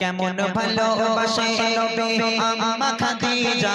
কেমন ভালোবাসে নবী আম্মা খাদিজা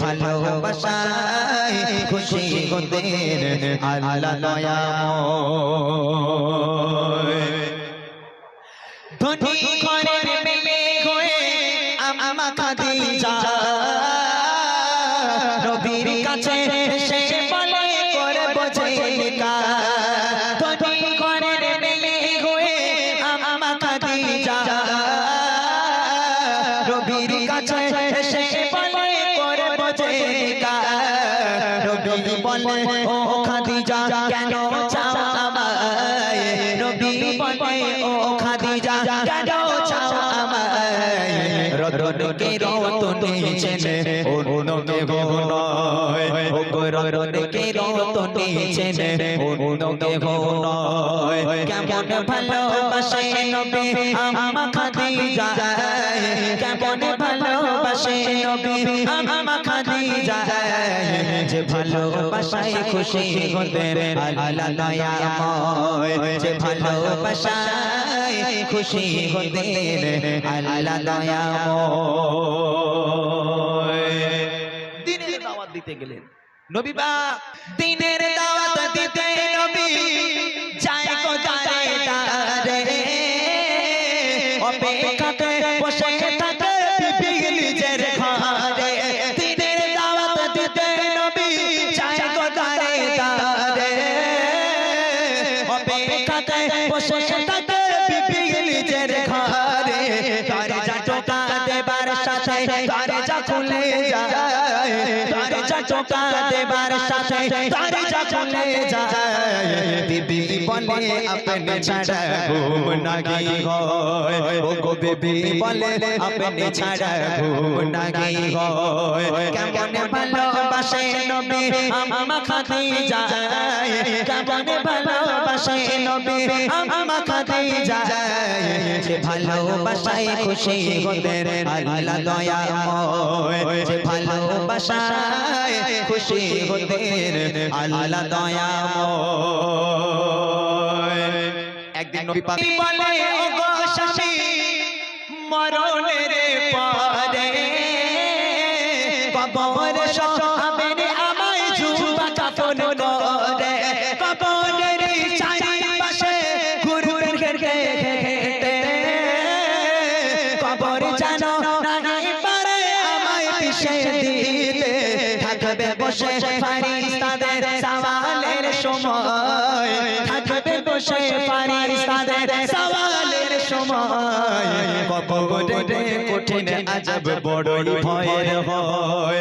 ভালোবাসায় খুশি গোদের আল্লাহ নয়া ধনী ঘরের চেনে। অন্যকে গো নয়। রতনকে রতনে চেনে। অন্যকে গো নয়। কেমন ভালোবাসে নবী? আমা খাদিজা। কেমন ভালোবাসে নবী? আমা খাদিজা। যে ভালোবাসায় খুশি দয়াময়। যে ভালোবাসায় দয়াময় দিনের দাওয়াত দিতে গেলেন। নবী বা দিনের দাওয়াত দিতে নবী, যায় কোথায় তারে? অপেক্ষাতে বসে থাকে বিবি নিজের ঘরে। দিনের দাওয়াত দিতে নবী, যায় বসে থাকে যা দেবার সাথে, তারে যা যায়, বিবি বলে আপনি ছাড়া ঘুম নাগি হয়। ও গো বিবি বলে, আপনি ছাড়া ঘুম নাগি হয়। কেমন ভালোবাসে নবী, আমা খাদিজা কেমন ভালোবাসে নবী আমা খাদিজা যে ভালোবাসায় খুশি হতেন আল্লাহ দয়াময়। যে ভালোবাসায় খুশি হতেন আল্লাহ দয়াময়। একদিন নবী পাক বলে ও গো স্বামী? মরণের পরে কবর সহাবের থাকবে বসে ফারিস্তাদের সওয়ালের সময়। থাকবে বসে ফারিস্তাদের সওয়ালের সময়। কঠিন ভয়ের হয়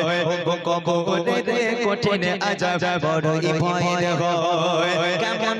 কবরে কঠিন আজব বড়ই ভয়ের হয় কেমন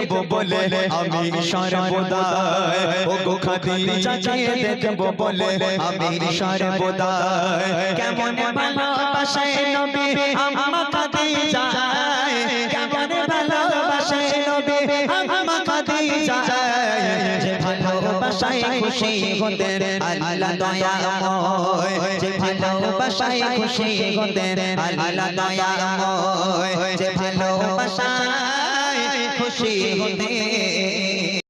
দেখব বলে আমি সর্বদা ও গো খাদিজাকে দেখব বলে আমি সর্বদা কেমন ভালোবাসায় নবী আম্মা খাদিজা কেমন ভালোবাসায় নবী আম্মা খাদিজা যে ভালোবাসায় খুশি হতেন আল্লাহ দয়াময় যে ভালোবাসায় খুশি হতেন আল্লাহ দয়াময় যে ভালোবাসায় খুশি হতেন